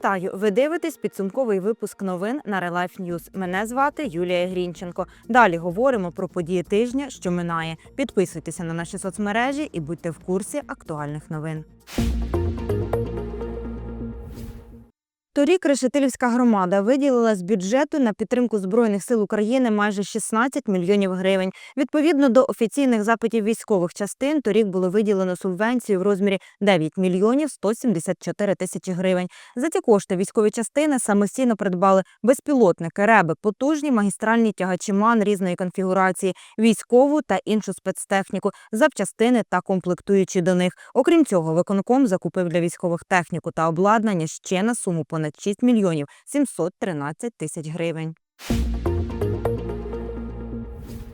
Вітаю! Ви дивитесь підсумковий випуск новин на Релайф News. Мене звати Юлія Грінченко. Далі говоримо про події тижня, що минає. Підписуйтеся на наші соцмережі і будьте в курсі актуальних новин. Торік Решетилівська громада виділила з бюджету на підтримку збройних сил України майже 16 мільйонів гривень. Відповідно до офіційних запитів військових частин, торік було виділено субвенцію в розмірі 9 мільйонів 174 тисячі гривень. За ці кошти військові частини самостійно придбали безпілотники, реби, потужні магістральні тягачі МАН різної конфігурації, військову та іншу спецтехніку, запчастини та комплектуючі до них. Окрім цього, виконком закупив для військових техніку та обладнання ще на суму понад 6 мільйонів 713 тисяч гривень.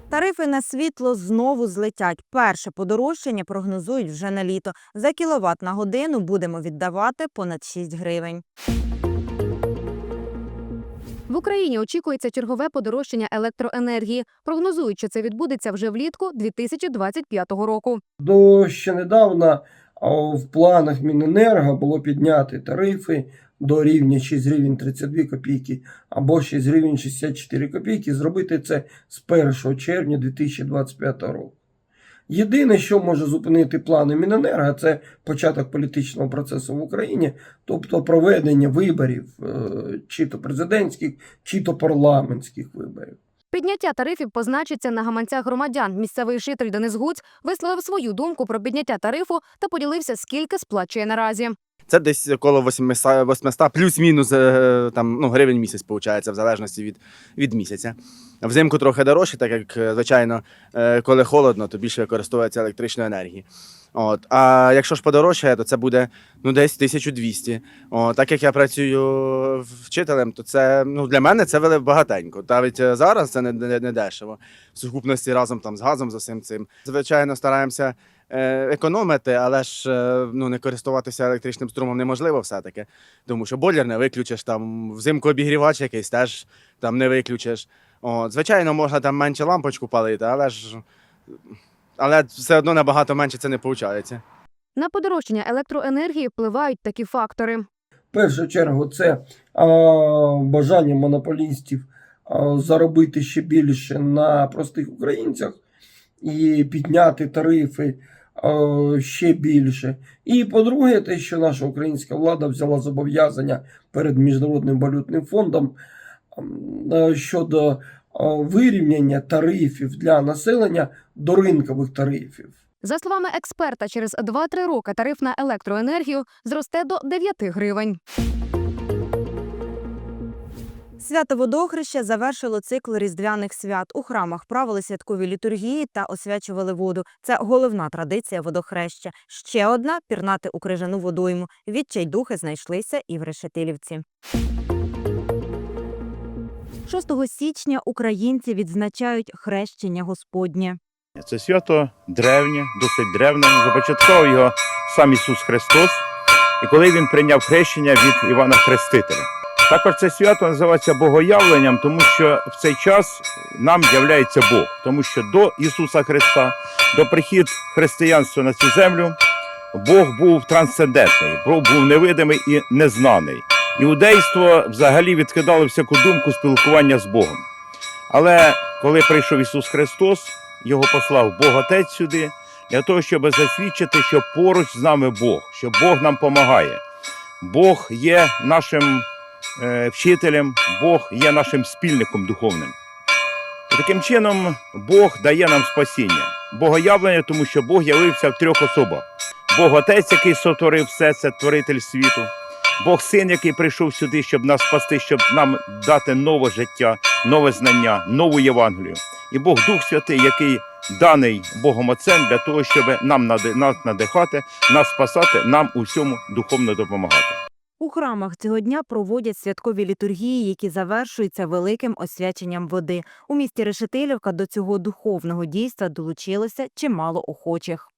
Тарифи на світло знову злетять. Перше подорожчання прогнозують вже на літо. За кіловат на годину будемо віддавати понад 6 гривень. В Україні очікується чергове подорожчання електроенергії. Прогнозують, що це відбудеться вже влітку 2025 року. До ще недавно в планах Міненерго було підняти тарифи до рівня 6 гривень 32 копійки або 6 гривень 64 копійки. Зробити це з 1 червня 2025 року. Єдине, що може зупинити плани Міненерго, це початок політичного процесу в Україні, тобто проведення виборів, е, чи то президентських, чи то парламентських виборів. Підняття тарифів позначиться на гаманцях громадян. Місцевий житель Денис Гуць висловив свою думку про підняття тарифу та поділився, скільки сплачує наразі. Це десь коло 800, 800 плюс-мінус е, там, ну, гривень місяць, виходить, в залежності від, від місяця. Взимку трохи дорожче, так як, е, звичайно, е, коли холодно, то більше використовується електричної енергії. От. А якщо ж подорожчає, то це буде ну, десь 1200. От. Так як я працюю вчителем, то це ну, для мене це вели багатенько. Навіть зараз це не, не, не дешево. В сукупності разом там, з газом, з усім цим. Звичайно, стараємося економити, але ж е, ну, не користуватися електричним струмом неможливо все-таки. Тому що бойлер не виключиш, там взимку обігрівач якийсь теж там не виключиш. От, звичайно, можна там менше лампочку палити, але ж але все одно набагато менше це не виходить. На подорожчання електроенергії впливають такі фактори. В першу чергу це а, бажання монополістів а, заробити ще більше на простих українцях і підняти тарифи ще більше. І по-друге, те, що наша українська влада взяла зобов'язання перед Міжнародним валютним фондом щодо вирівняння тарифів для населення до ринкових тарифів. За словами експерта, через 2-3 роки тариф на електроенергію зросте до 9 гривень. Свято водохреща завершило цикл різдвяних свят. У храмах правили святкові літургії та освячували воду. Це головна традиція водохреща. Ще одна пірнати у крижану водойму. Відчайдухи знайшлися і в Решетилівці. 6 січня українці відзначають хрещення Господнє. Це свято древнє, досить древне. Започаткував його сам Ісус Христос, і коли він прийняв хрещення від Івана Хрестителя. Також це свято називається Богоявленням, тому що в цей час нам являється Бог, тому що до Ісуса Христа, до прихід християнства на цю землю, Бог був трансцендентний, Бог був невидимий і незнаний. Іудейство взагалі відкидало всяку думку спілкування з Богом. Але коли прийшов Ісус Христос, його послав Бог Отець сюди для того, щоб засвідчити, що поруч з нами Бог, що Бог нам допомагає. Бог є нашим вчителем, Бог є нашим спільником духовним. Таким чином Бог дає нам спасіння. Богоявлення, тому що Бог явився в трьох особах: Бог Отець, який сотворив все, це творитель світу. Бог син, який прийшов сюди, щоб нас спасти, щоб нам дати нове життя, нове знання, нову Євангелію. І Бог Дух Святий, який даний Богом Отцем для того, щоб нам надихати, нас спасати, нам у всьому духовно допомагати. Храмах цього дня проводять святкові літургії, які завершуються великим освяченням води. У місті Решетилівка до цього духовного дійства долучилося чимало охочих.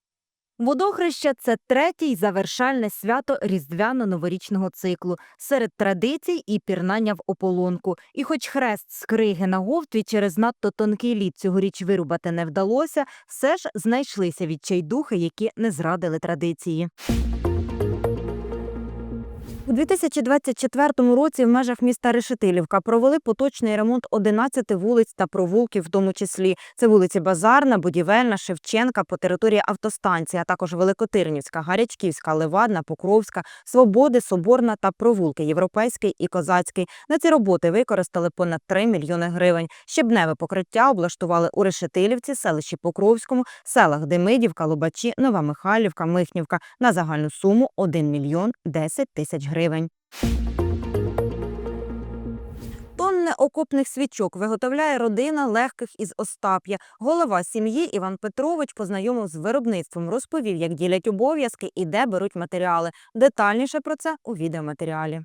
Водохреща це третє й завершальне свято різдвяно-новорічного циклу. Серед традицій і пірнання в ополонку. І хоч хрест з криги на говтві через надто тонкий лід цьогоріч вирубати не вдалося, все ж знайшлися відчайдухи, які не зрадили традиції. У 2024 році в межах міста Решетилівка провели поточний ремонт 11 вулиць та провулків, в тому числі це вулиці Базарна, Будівельна, Шевченка по території автостанції, а також Великотирнівська, Гарячківська, Левадна, Покровська, Свободи, Соборна та провулки Європейський і Козацький. На ці роботи використали понад 3 мільйони гривень. Щебневе покриття облаштували у Решетилівці, селищі Покровському, селах Демидівка, Лубачі, Нова Михайлівка, Михнівка на загальну суму 1 мільйон 10 тисяч гривень. Тонни окопних свічок виготовляє родина легких із Остап'я. Голова сім'ї Іван Петрович познайомив з виробництвом, розповів, як ділять обов'язки і де беруть матеріали. Детальніше про це у відеоматеріалі.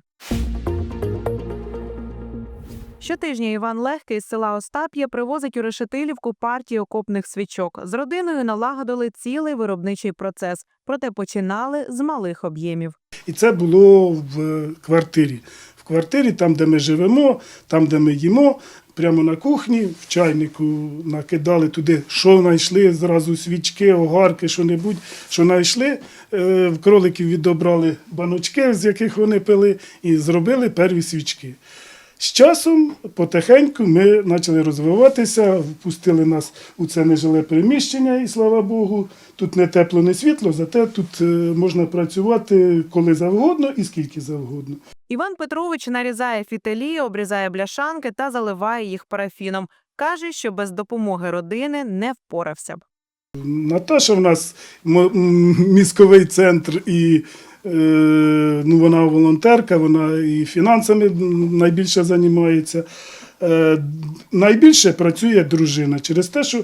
Щотижня Іван Легкий з села Остап'я привозить у Решетилівку партію окопних свічок. З родиною налагодили цілий виробничий процес, проте починали з малих об'ємів. І це було в квартирі. В квартирі, там, де ми живемо, там, де ми їмо, прямо на кухні, в чайнику накидали туди, що знайшли, зразу свічки, огарки, що-небудь, що знайшли. Е, В кроликів відобрали баночки, з яких вони пили, і зробили перві свічки. З часом потихеньку ми почали розвиватися, впустили нас у це нежиле приміщення, і слава Богу, тут не тепло, не світло, зате тут е, можна працювати коли завгодно і скільки завгодно. Іван Петрович нарізає фітелі, обрізає бляшанки та заливає їх парафіном. Каже, що без допомоги родини не впорався б. Наташа в нас мізковий центр і ну, вона волонтерка, вона і фінансами найбільше займається. Е, найбільше працює дружина через те, що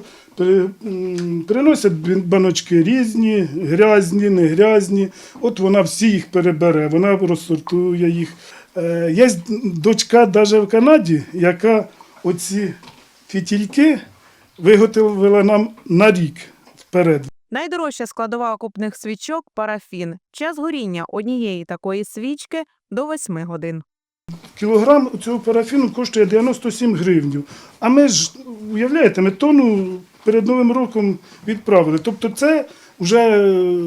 приносять баночки різні, грязні, не грязні. От вона всі їх перебере, вона розсортує їх. Е, є дочка навіть в Канаді, яка оці фітільки виготовила нам на рік вперед. Найдорожча складова окопних свічок парафін. Час горіння однієї такої свічки до 8 годин. Кілограм цього парафіну коштує 97 гривнів. А ми ж, уявляєте, ми тонну перед Новим роком відправили. Тобто це вже е,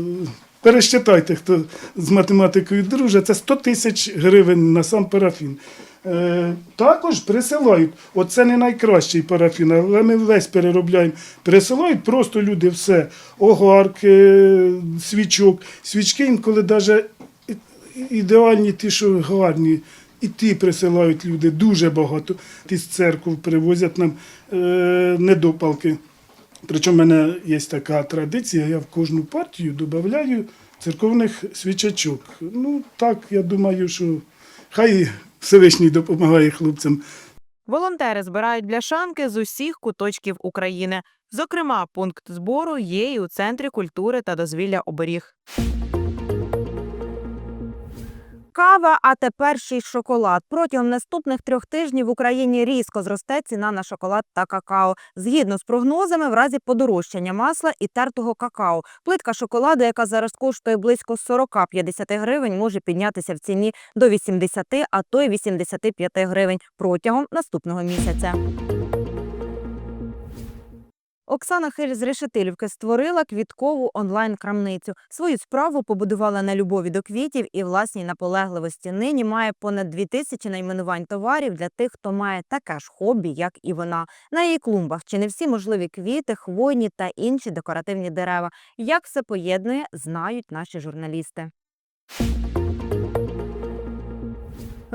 пересчитайте, хто з математикою друже, це 100 тисяч гривень на сам парафін. Е, також присилають, оце не найкращий парафін, але ми весь переробляємо. Присилають просто люди все, огарки, свічок. Свічки інколи навіть ідеальні, ті, що гарні. І ті присилають люди дуже багато. Ті з церков привозять нам е, недопалки. Причому в мене є така традиція, я в кожну партію додаю церковних свічачок. Ну так, я думаю, що хай Всевишній допомагає хлопцям. Волонтери збирають бляшанки з усіх куточків України. Зокрема, пункт збору є і у центрі культури та дозвілля оберіг. Кава, а тепер ще й шоколад. Протягом наступних трьох тижнів в Україні різко зросте ціна на шоколад та какао. Згідно з прогнозами, в разі подорожчання масла і тертого какао. Плитка шоколаду, яка зараз коштує близько 40-50 гривень, може піднятися в ціні до 80, а то й 85 гривень протягом наступного місяця. Оксана Хиль з Решетилівки створила квіткову онлайн-крамницю. Свою справу побудувала на любові до квітів і власній наполегливості. Нині має понад дві тисячі найменувань товарів для тих, хто має таке ж хобі, як і вона. На її клумбах чи не всі можливі квіти, хвойні та інші декоративні дерева. Як все поєднує, знають наші журналісти.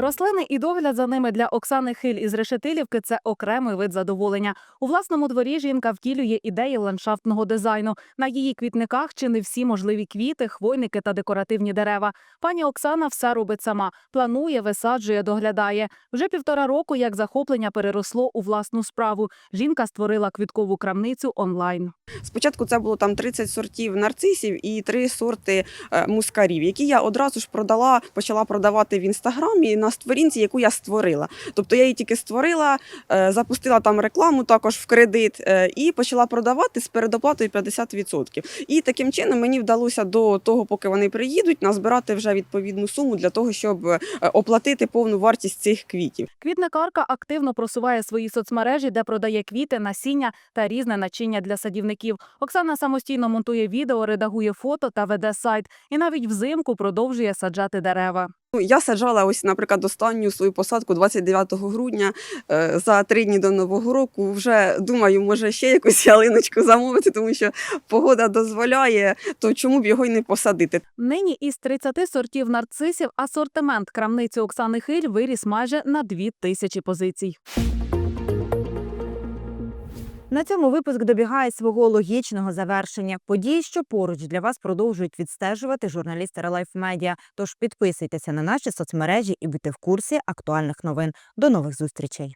Рослини і догляд за ними для Оксани Хиль із Решетилівки це окремий вид задоволення. У власному дворі жінка втілює ідеї ландшафтного дизайну. На її квітниках чи не всі можливі квіти, хвойники та декоративні дерева. Пані Оксана все робить сама. Планує, висаджує, доглядає. Вже півтора року як захоплення переросло у власну справу. Жінка створила квіткову крамницю онлайн. Спочатку це було там 30 сортів нарцисів і 3 сорти е, мускарів, які я одразу ж продала, почала продавати в інстаграмі на створінці, яку я створила. Тобто я її тільки створила, е, запустила там рекламу також в кредит е, і почала продавати з передоплатою 50%. І таким чином мені вдалося до того, поки вони приїдуть, назбирати вже відповідну суму для того, щоб е, оплатити повну вартість цих квітів. Квітникарка активно просуває свої соцмережі, де продає квіти, насіння та різне начиння для садівників. Оксана самостійно монтує відео, редагує фото та веде сайт. І навіть взимку продовжує саджати дерева. Ну, Я саджала ось, наприклад, останню свою посадку 29 грудня е, за три дні до Нового року. Вже думаю, може ще якусь ялиночку замовити, тому що погода дозволяє, то чому б його й не посадити? Нині із 30 сортів нарцисів асортимент крамниці Оксани Хиль виріс майже на 2 тисячі позицій. На цьому випуск добігає свого логічного завершення. Події, що поруч для вас продовжують відстежувати журналісти Релайф Медіа. Тож підписуйтеся на наші соцмережі і будьте в курсі актуальних новин. До нових зустрічей.